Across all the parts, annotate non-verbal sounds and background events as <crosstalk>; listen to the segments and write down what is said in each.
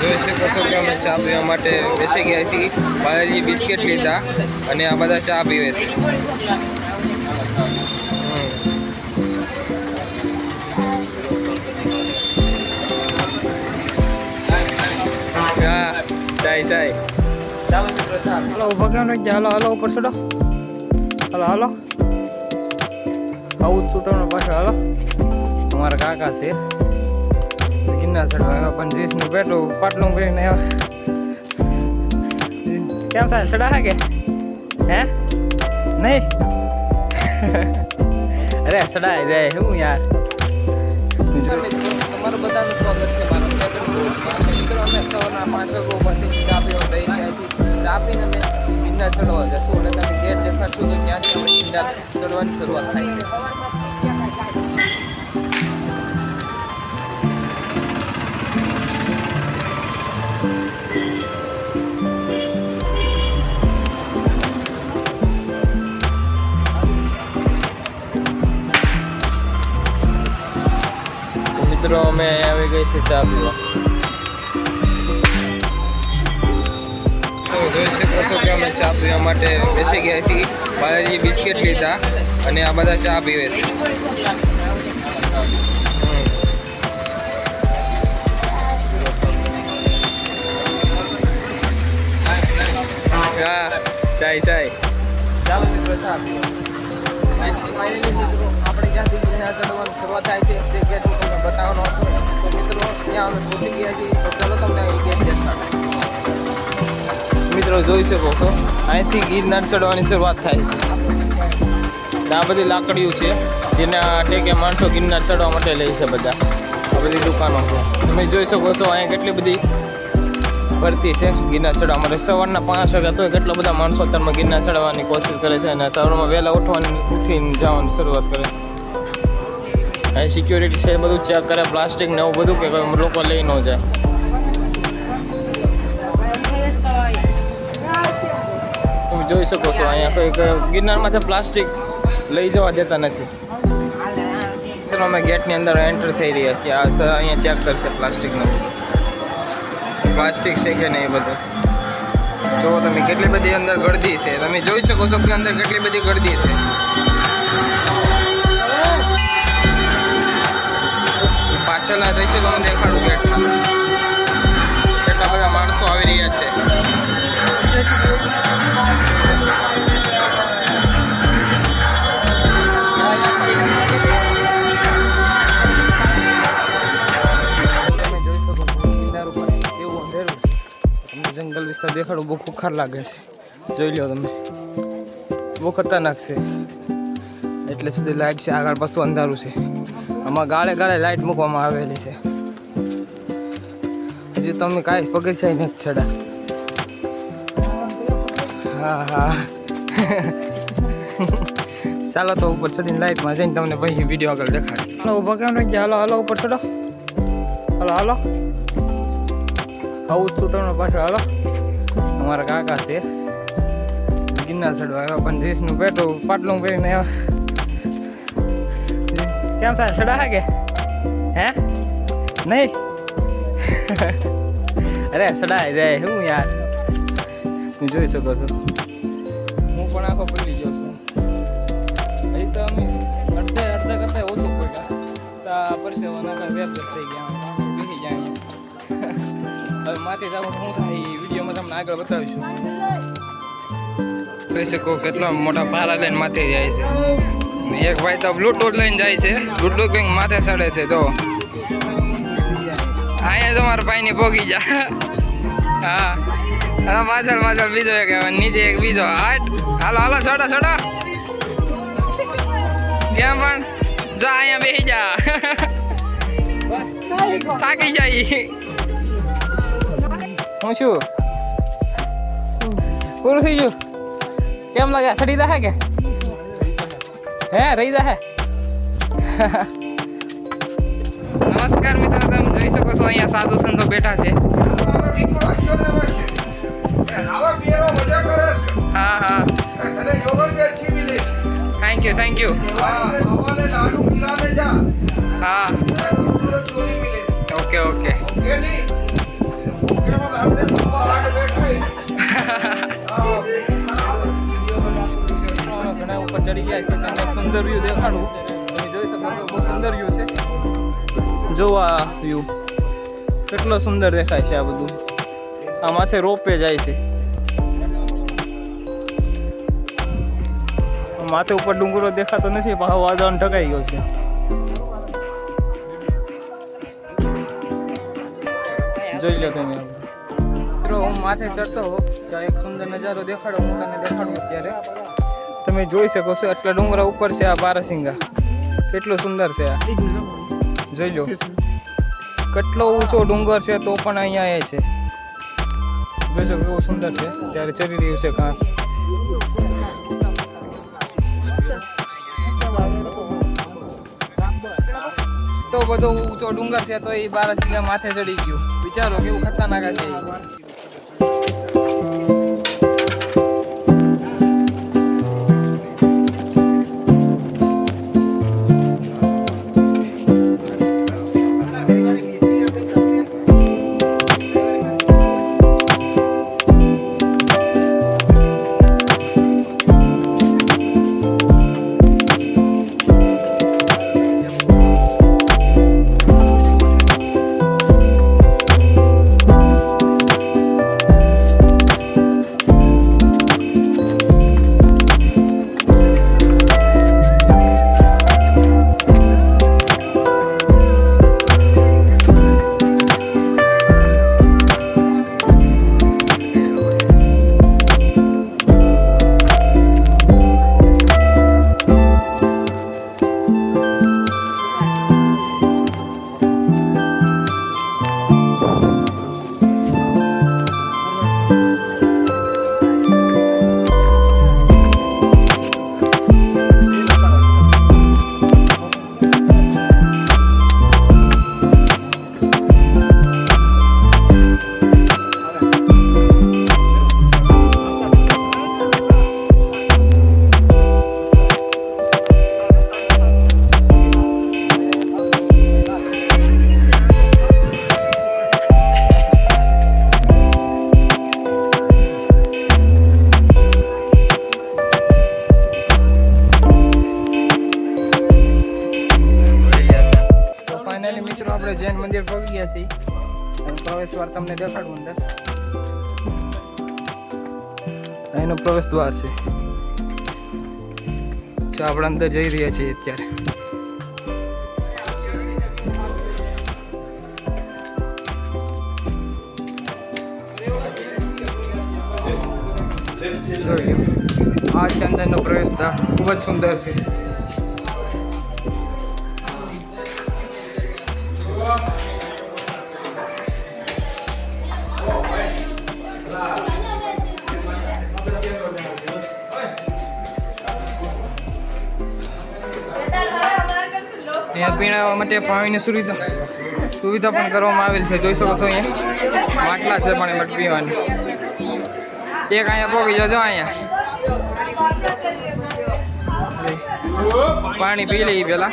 જોઈ શકો છો કે અમે ચા પીવા માટે બેસી ગયા છીએ. બાલાજી બિસ્કિટ લીધા અને આ બધા ચા પીવે છે. ચાય ચાય હાલો નહીં હાલો હાલો, ઉપર ચડો. હાલો હાલો. આવું જ છું તમને હાલો. અમારા કાકા છે. ગિરનાર ચડવા પણ જીસનું પેટું પાટલું આવ્યા કેમ થાય? ચડા હે કે? હે? નહીં? <laughs> અરે ચડાય જાય. શું યાર? તમારું બધાનું સ્વાગત છે મારા. મિત્રો અમે સવારના પાંચ વાગે ઉપરથી ચા પીવા જઈ રહ્યા છીએ. ચા પીને અમે ગિરનાર ચડવા જશું. અને તમે ગેટ દેખાડશું તો ત્યાંથી અમે ગિરનાર ચડવાની શરૂઆત થાય છે. મિત્રો, અમે આવી ગઈ છે ચા પીવા જોઈ શકો છો અમે ચા પીવા માટે ગયા છીએ. બાલાજી બિસ્કિટ લીધા અને આ બધા ચા પીવે છે. ચાય ચાય. ચાલો મિત્રો આપણે જ્યાંથી ગિરનાર ચડવાની શરૂઆત થાય છે અમે પહોંચી ગયા છીએ. તો ચલો તમને એ ગેટ દેખાડો. મિત્રો, જોઈ શકો છો. અહીંથી ગિરનાર ચડવાની શરૂઆત થાય છે. આ બધી લાકડીઓ છે, જેના ટેકે માણસો ગિરનાર ચડવા માટે લે છે બધા. આ બધી દુકાનો છે. તમે જોઈ શકો છો, અહીંયા કેટલી બધી ભરતી છે ગિરનાર ચડવા માટે. સવારના પાંચ વાગ્યા તો કેટલા બધા માણસો અત્યારમાં ગિરનાર ચડવાની કોશિશ કરે છે અને સવારમાં વહેલા ઉઠવાની ઉઠીને જવાની શરૂઆત કરે અહીં સિક્યોરિટી છે, બધું ચેક કરે પ્લાસ્ટિક ને એવું બધું કે કોઈ લોકો લઈ ન જાય. તમે જોઈ શકો છો, અહીંયા કોઈ ગિરનારમાંથી પ્લાસ્ટિક લઈ જવા દેતા નથી. મિત્રો, અમે ગેટની અંદર એન્ટર થઈ રહ્યા છીએ. આ સર અહીંયા ચેક કરશે પ્લાસ્ટિકનું પ્લાસ્ટિક છે કે નહીં બધું? જો તમે કેટલી બધી અંદર ગળદી છે. તમે જોઈ શકો છો કે અંદર કેટલી બધી ગળદી છે. પાછળના દ્રશ્યો તમને દેખાડું કેટલા બધા માણસો આવી રહ્યા તમે છે જંગલ વિસ્તાર દેખાડો બહુ ખુખાર લાગે છે. જોઈ લો તમે. બહુ ખતરનાક છે. એટલે સુધી લાઇટ છે, આગળ પાછું અંધારું છે. આમાં ગાળે ગાળે લાઇટ મૂકવામાં આવેલી છે. હજી તમે કાંઈ પગથિયા નથી ચડા હા હા. <laughs> ચાલો તો ઉપર ચડીને લાઇટમાં જઈને તમને પછી વીડિયો આગળ દેખાડે હાલો, ઊભા કેમ નહીં હાલો હાલો, ઉપર ચડો. હાલો હાલો. આવું છું તમને પાછો હાલો. અમારા કાકા છે. ગિરનાર ચડવા આવ્યા, પણ જીસનું પેટું પાટલું કરીને આવ્યા. કેમ થાય? સડા હે કે હે? નહીં? અરે ચડાય જાય શું યાર? તમે જોઈ શકો છો. હું પણ આખો પડી ગયો છું. હજી તો અમે અડધે અડધા કરતા ઓછું પડ્યા. તો આ પરસેવો નાખા વેબ થઈ ગયા. બેસી જાય હવે માથે જવું શું થાય એ વિડીયોમાં તમને આગળ બતાવીશું. જોઈ શકો કેટલા મોટા પારા લઈને માથે જાય છે. એક ભાઈ તો બ્લૂટૂથ લઈને જાય છે. બ્લૂટૂથ કંઈક માથે ચડે છે, જો. અહીંયા તમારા ભાઈની પોગી જા. હા. હા, પાછળ પાછળ બીજો એક નીચે એક બીજો. હાટ. હાલો હાલો, ચડો ચડો. કેમ પણ? જો, અહીંયા બેસી જા. થાકી જાય. હું શું પૂરું થઈ ગયું? કેમ લાગે સડી દા કે? હે રહી જા હે નમસ્કાર મિત્રો તમે જોઈ શકો છો અહીંયા સાધુ સંતો બેઠા છે હા હા થેન્ક યુ થેंक यू हाँ ओके ओके ओके હા ઉપર ચડી ગયા છે. તમને સુંદર વ્યૂ દેખાડું. તમે જોઈ શકો છો, બહુ સુંદર વ્યૂ છે. જો આ વ્યૂ કેટલો સુંદર દેખાય છે આ બધું. આ માથે રોપે જાય છે. માથે ઉપર ડુંગરો દેખાતો નથી, પણ વાદળ ઢકાઈ ગયો છે. જોઈ લો તમે. મિત્રો, હું માથે ચડતો ત્યાં એક સુંદર નજારો દેખાડો, હું તને દેખાડું અત્યારે. તમે જોઈ શકો છો, એટલા ડુંગરા ઉપર છે આ બારાસિંગા. કેટલું સુંદર છે આ. જોઈ લો. કેટલો ઊંચો ડુંગર છે તો પણ અહીંયા એ છે. જોઈ શકો કેવું સુંદર છે. ત્યારે ચડી રહ્યું છે ઘાસ. તો બધો ઊંચો ડુંગર છે તો એ બારાસિંગા માથે ચડી ગયું. વિચારો કેવું ખતરનાક છે આપણે જૈન મંદિર પહોંચી ગયા છીએ. પ્રવેશ દ્વાર તમને દેખાડું અંદર. અહીંનો પ્રવેશ દ્વાર છે. જો આપણે અંદર જઈ રહ્યા છીએ અત્યારે. આ છે અંદરનો પ્રવેશ દ્વાર ખૂબ જ સુંદર છે. પીણા માટે પાણીની સુવિધા સુવિધા પણ કરવામાં આવેલ છે. જોઈ શકો છો અહીંયા માટલા છે પણ એમાં પીવાની. એક અહીંયા પોકી જજો અહીંયા. પાણી પી લઈએ પેલા.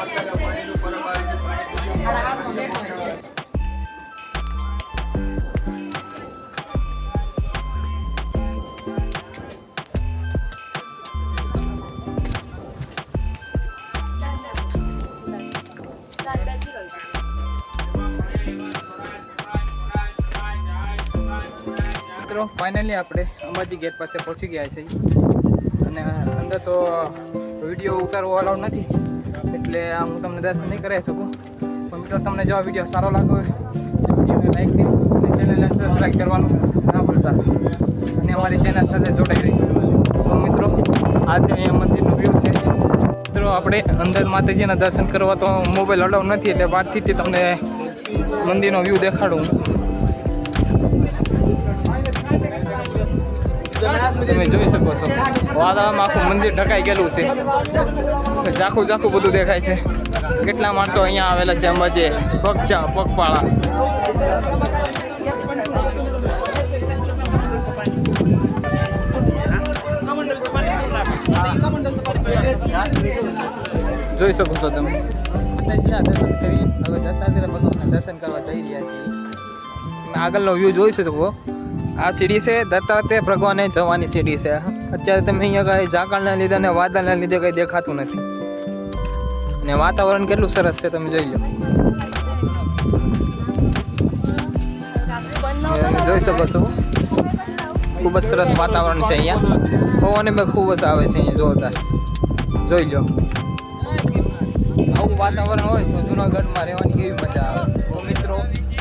મિત્રો ફાઇનલી આપણે અંબાજી ગેટ પાસે પહોંચી ગયા છે અને અંદર તો વીડિયો ઉતારવો અલાઉડ નથી, એટલે હું તમને દર્શન નહીં કરાવી શકું. પણ મિત્રો, તમને જો આ વીડિયો સારો લાગ્યો હોય વિડીયોને લાઈક કરી અને ચેનલને સબસ્ક્રાઈબ કરવાનું ના ભૂલતા. અને અમારી ચેનલ સાથે જોડાઈ રહી. તો મિત્રો, આ છે અહીંયા મંદિરનો વ્યૂ છે. મિત્રો, આપણે અંદર માતાજીના દર્શન કરવા તો મોબાઈલ અલાઉડ નથી, એટલે બહારથી તમને મંદિરનો વ્યૂ દેખાડું તમે જોઈ શકો છો. વાદળામાં આખું મંદિર ઢકાઈ ગયેલું છે. ઝાખું ઝાખું બધું દેખાય છે. કેટલા માણસો અહીંયા આવેલા છે અંબાજી પગચા પગપાળા. જોઈ શકો છો તમે. દર્શન કરી હવે દત્તાત્રેય ભગવાનના દર્શન કરવા જઈ રહ્યા છીએ. આગળનો વ્યૂ જોઈ શકો આ સીડી છે. દત્તાત્રેય ભગવાને જવાની સીડી છે. અત્યારે તમે અહીંયા કાંઈ ઝાકળના લીધે અને વાદળના લીધે કંઈ દેખાતું નથી. અને વાતાવરણ કેટલું સરસ છે તમે જોઈ લો. જોઈ શકો છો. ખૂબ જ સરસ વાતાવરણ છે અહીંયા. પવન બે ખૂબ જ આવે છે અહીંયા જોરદાર. જોઈ લો. આવું વાતાવરણ હોય તો જુનાગઢમાં રહેવાની કેવી મજા આવે. તો મિત્રો,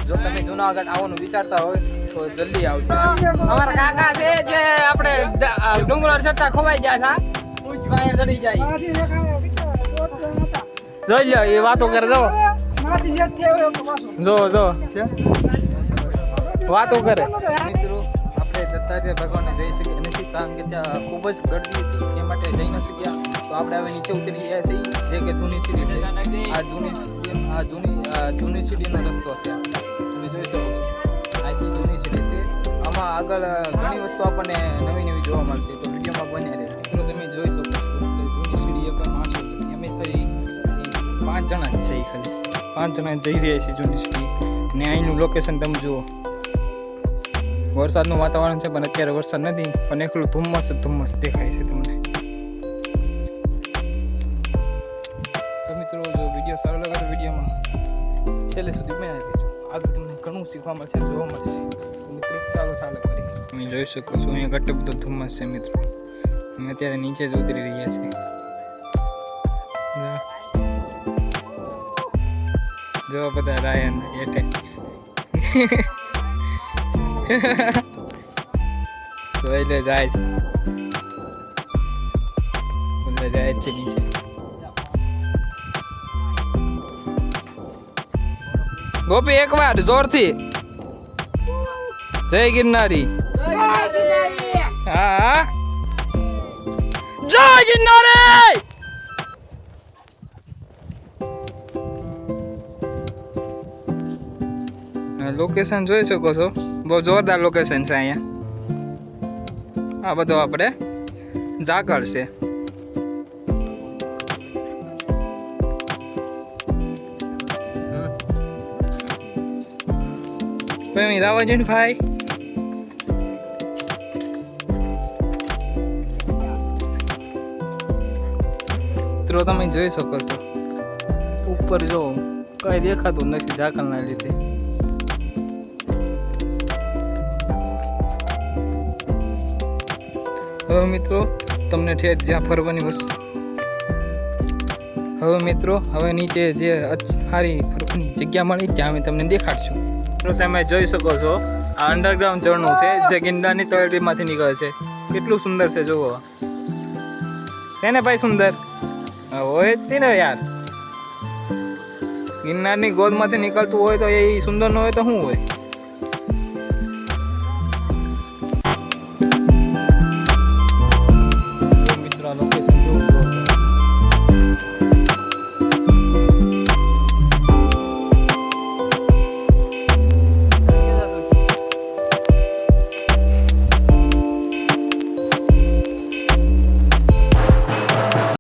જો તમે જુનાગઢ આવવાનું વિચારતા હોય તો જલ્દી આવજો. અમારા કાકા છે જે આપણે ડુંગર ચડતા ખોવાઈ ગયા અહીંયા ચડી જાય. જોઈ લો એ વાતો કરે જો. જો જો વાતો કરે. મિત્રો આપણે દત્તાત્રેય ભગવાનને જઈ શકીએ નથી કારણ કે ત્યાં ખૂબ જ ગરદી હતી એ માટે જઈ ન શક્યા. તો આપણે હવે નીચે ઉતરી ગયા છીએ જે કે જૂની સીડી છે. આ જૂની આ જૂની જૂની સીડીનો રસ્તો છે. તમે જોઈ શકો છો. આગળ ઘણી વસ્તુ આપણને નવી નવી જોવા મળશે. તો વિડીયોમાં બન્યા રહે મિત્રો, તમે જોઈ શકો છો કે જૂની સીડી એક માણસો અમે ખાલી પાંચ જણા જ છે ખાલી. પાંચ જણા જઈ રહ્યા છે જૂની સીડી ને અહીંનું લોકેશન તમે જુઓ. વરસાદનું વાતાવરણ છે, પણ અત્યારે વરસાદ નથી. પણ એકલું ધુમ્મસ જ ધુમ્મસ દેખાય છે તમને. મિત્રો, જો વીડિયો સારો લાગે તો વિડીયોમાં છેલ્લે સુધી દેજો આગળ તમને ઘણું શીખવા મળશે, જોવા મળશે. તો ચાલુ ચાલો કરી. તમે જોઈ શકો છો, અહીંયા ઘટો બધો ધુમ્મસ છે મિત્રો. અમે અત્યારે નીચે જ ઉતરી રહ્યા છીએ. જો બધા રાયન એટે જોઈ લે જાય. બધા જાય છે નીચે. ગોપી, એક વાર, જોરથી. જય ગિરનારી. હા. જય ગિરનારી! લોકેશન જોઈ શકો છો. બહુ જોરદાર લોકેશન છે અહીંયા. આ બધો આપણે ઝાકળ છે. ભાઈ રાવાજન ભાઈ? મિત્રો, તમે જોઈ શકો છો. ઉપર જો કઈ દેખાતું નથી ઝાકળના લીધે. હવે મિત્રો, તમને ઠેર જ્યાં ફરવાની વસ્તુ હવે મિત્રો, હવે નીચે જે સારી ફરવાની જગ્યા મળી, ત્યાં અમે તમને દેખાડશું. તમે જોઈ શકો છો, આ અંડરગ્રાઉન્ડ ઝરણું છે, જે ગિંડાની તળેટીમાંથી નીકળે છે. કેટલું સુંદર છે, જુઓ. છે ને ભાઈ સુંદર? હોય જ ને યાર. ગિરનારની ગોદમાંથી નીકળતું હોય તો એ સુંદર ન હોય તો શું હોય? મિત્રો લોકેશન